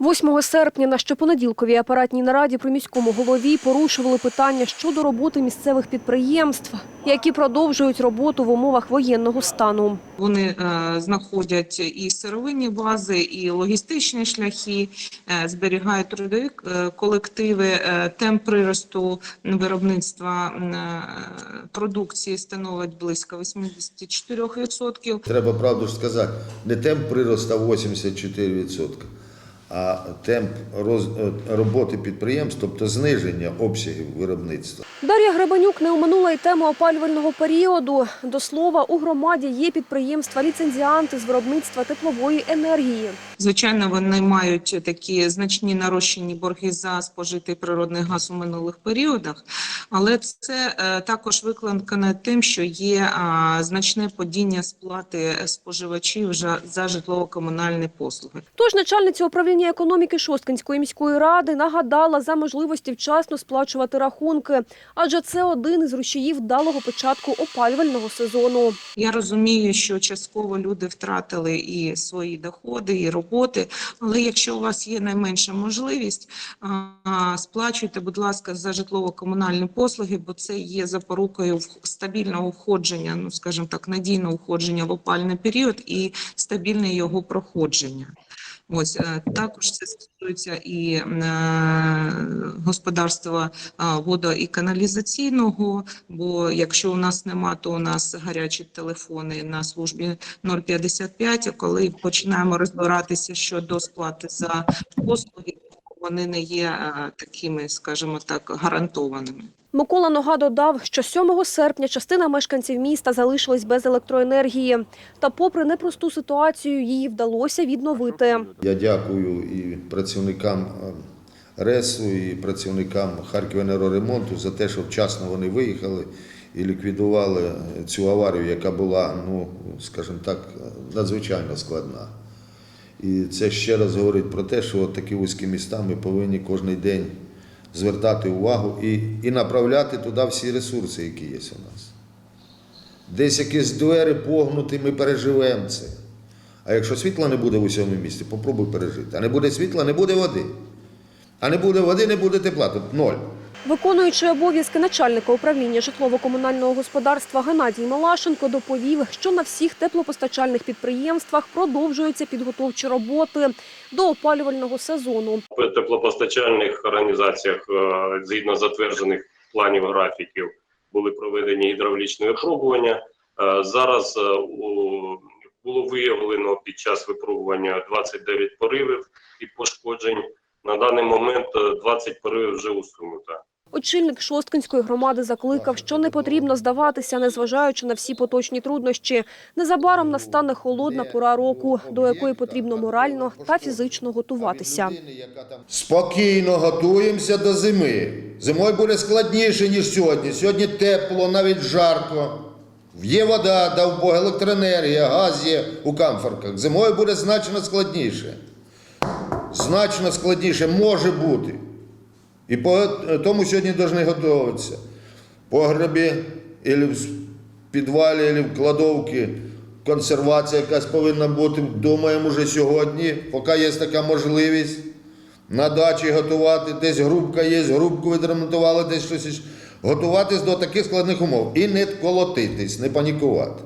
8 серпня на щопонеділковій апаратній нараді при міському голові порушували питання щодо роботи місцевих підприємств, які продовжують роботу в умовах воєнного стану. Вони е, знаходять і сировинні бази, і логістичні шляхи, е, зберігають трудові е, колективи. Темп приросту виробництва продукції становить близько 84%. Треба правду ж сказати, не темп приросту 84%, а темп роз- е, роботи підприємств, тобто зниження обсягів виробництва. Дар'я Гребенюк не оминула й тему опалювального періоду. До слова, у громаді є підприємства-ліцензіанти з виробництва теплової енергії. Звичайно, вони мають такі значні нарощені борги за спожитий природний газ у минулих періодах, але це е, також викликано тим, що є значне падіння сплати споживачів за, за житлово-комунальні послуги. Тож начальниця управління економіки Шосткинської міської ради нагадала за можливості вчасно сплачувати рахунки, адже це один із рушіїв вдалого початку опалювального сезону. Я розумію, що частково люди втратили і свої доходи, і роботи. Але якщо у вас є найменша можливість, сплачуйте, будь ласка, за житлово-комунальні послуги, бо це є запорукою стабільного входження, ну скажімо так, надійного входження в опальний період і стабільне його проходження. Ось е, також це стосується і е, господарства водо- і каналізаційного. Бо якщо у нас нема, то у нас гарячі телефони на службі 055, а Коли починаємо розбиратися щодо сплати за послуги, вони не є е, такими, скажімо так, гарантованими. Микола Нога додав, що 7 серпня частина мешканців міста залишилась без електроенергії. Та попри непросту ситуацію, її вдалося відновити. Я дякую і працівникам е, РЕСу, і працівникам Харківенергоремонту за те, що вчасно вони виїхали і ліквідували цю аварію, яка була, ну, скажімо так, надзвичайно складна. І це ще раз говорить про те, що такі вузькі міста ми повинні кожен день звертати увагу і, і направляти туди всі ресурси, які є у нас. Десь якісь двері погнуті, ми переживемо це. А якщо світла не буде в усьому місті, попробуй пережити. А не буде світла, не буде води. А не буде води, не буде тепла. Тут ноль. Виконуючи обов'язки начальника управління житлово-комунального господарства Геннадій Малашенко доповів, що на всіх теплопостачальних підприємствах продовжуються підготовчі роботи до опалювального сезону. В теплопостачальних організаціях е, згідно затверджених планів графіків були проведені гідравлічні випробування. Е, Зараз е, було виявлено під час випробування 29 поривів і пошкоджень. На даний момент е, 20 поривів вже усунуто. Очільник Шосткинської громади закликав, що не потрібно здаватися, незважаючи на всі поточні труднощі. Незабаром настане холодна пора року, до якої потрібно морально та фізично готуватися. Спокійно готуємося до зими. Зимою буде складніше, ніж сьогодні. Сьогодні тепло, навіть жарко. Є вода, дав Бог, електроенергія, газ є у камфорках. Зимою буде значно складніше. Значно складніше може бути. І по тому сьогодні повинні готуватися. Погребі, або в підвалі, або в кладовці. Консервація якась повинна бути. Думаємо вже сьогодні, поки є така можливість. На дачі готувати, десь грубка є, грубку відремонтували, десь щось. Готуватись до таких складних умов. І не колотитись, не панікувати.